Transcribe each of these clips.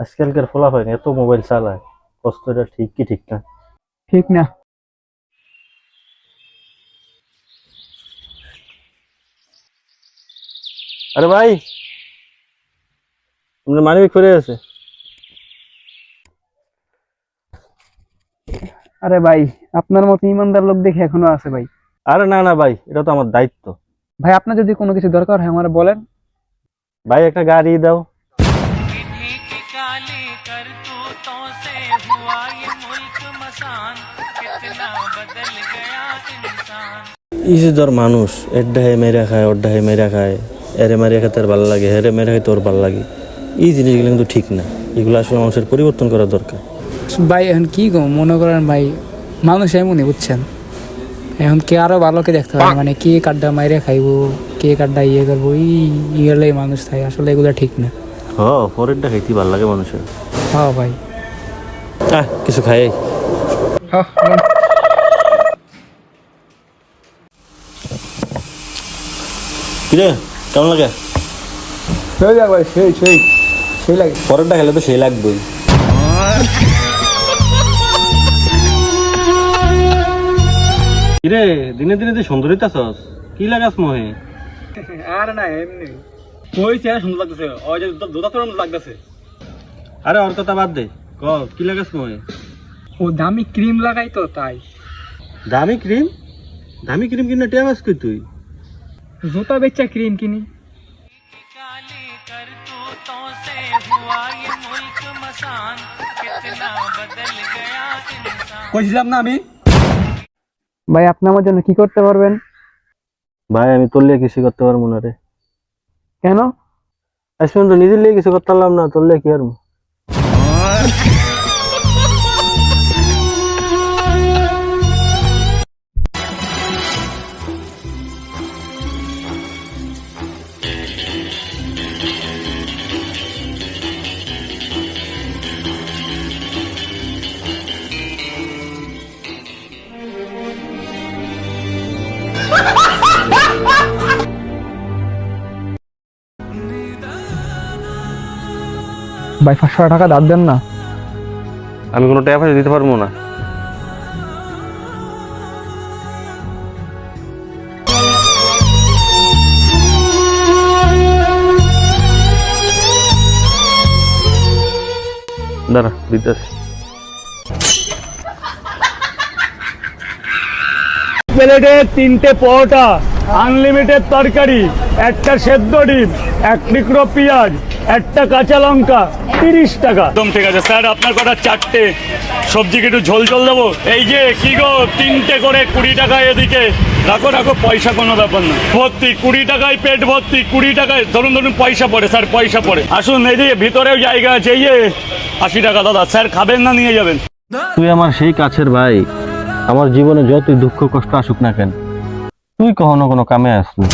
আজকালকার ফলাফল এত মোবাইল চালায় কষ্টটা ঠিক কি ঠিক না? ঠিক না। আরে ভাই আপনার মানিক ফিরে আছে আরে ভাই আপনার মতো ইমানদার লোক দেখে এখনও আছে ভাই। আরে না না ভাই এটা তো আমার দায়িত্ব। ভাই আপনার যদি কোনো কিছু দরকার হয় আমার বলেন। ভাই একটা গাড়ি দাও। ইসিদর মানুষ এর ডাহে মেরা খায় ওর ডাহে মেরা খায় এরে মেরে খায় তার ভালো লাগে হেরে মেরে খায় তোর ভালো লাগে এই জিনিসগুলো কিন্তু ঠিক না এগুলো আসলে মানুষের পরিবর্তন করা দরকার ভাই এখন কি গো? মনে করেন ভাই মানুষ এমনই বুঝছেন? এখন কে আরও ভালোকে দেখতে হবে? মানে কে কাড্ডা মাইরে খাইবো কে কাড্ডা ইয়ে করব? ইয়েলাই মানুষ থাকে আসলে এগুলো ঠিক না। হ পরেরটা খাইতে ভালো লাগে মানুষের। হ্যাঁ ভাই। আহ কিছু খাই। কিরে কেমন লাগে? সেই ভাই সেই সেই সেই লাগে। পরেরটা খেলে তো সেই লাগবেই। কিরে দিনে দিনে তুই সুন্দরী তাছস কি লাগাস মহে? আর না এমনি। কই চেহারা সুন্দর লাগতেছে? ওই যে দুটা তোর লাগতেছে। আরে ওর কথা বাদ দে। ক কি লাগাস মহে? ও দামি ক্রিম লাগাই তো তাই। দামি ক্রিম? দামি ক্রিম কিনে টেয়া বাস কই তুই? জুতা বেচা ক্রিম কিনি। কইছিলাম না আমি? ভাই আপনি আমার জন্য কি করতে পারবেন? ভাই আমি তোর লিয়ে কিছু করতে পারব না রে। কেন? আজ পর্যন্ত নিজের লিয়ে কিছু করতে পারলাম না তোর কি আর ভাই পাঁচশো টাকা দাঁত দেন না। আমি কোনো টাকা পয়সা দিতে পারব না। দাঁড়া দিতেছি। প্লেটে তিনটে পরোটা। আনলিমিটেড তরকারি, একটা সেদ্ধ ডিম, এক টুকরো পেঁয়াজ, একটা কাঁচা লঙ্কা, তিরিশ টাকা। একদম ঠিক আছে। স্যার, আপনার কটা চারটে। সবজি একটু ঝোল ঝোল দেবো? এই যে, কি গো, তিনটে করে কুড়ি টাকা এদিকে। রাখো রাখো, পয়সা কোনো ব্যাপার না। ভর্তি, কুড়ি টাকায় পেট ভর্তি, কুড়ি টাকায়, ধরুন ধরুন, পয়সা পড়ে, স্যার, পয়সা পড়ে। আসুন, এদিকে, ভিতরেও জায়গা আছে, এই যে, আশি টাকা, দাদা, স্যার, খাবেন না, নিয়ে যাবেন। তুই আমার সেই কাছের ভাই। আমার জীবনে যতই দুঃখ, কষ্ট আসুক না কেন তুই কখনো কোনো কামে আস না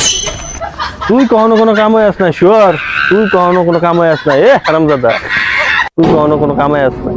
তুই কখনো কোনো কামে আস না শিওর? তুই কখনো কোনো কামে আস না এ হারামজাদা, তুই কখনো কোনো কামে আস না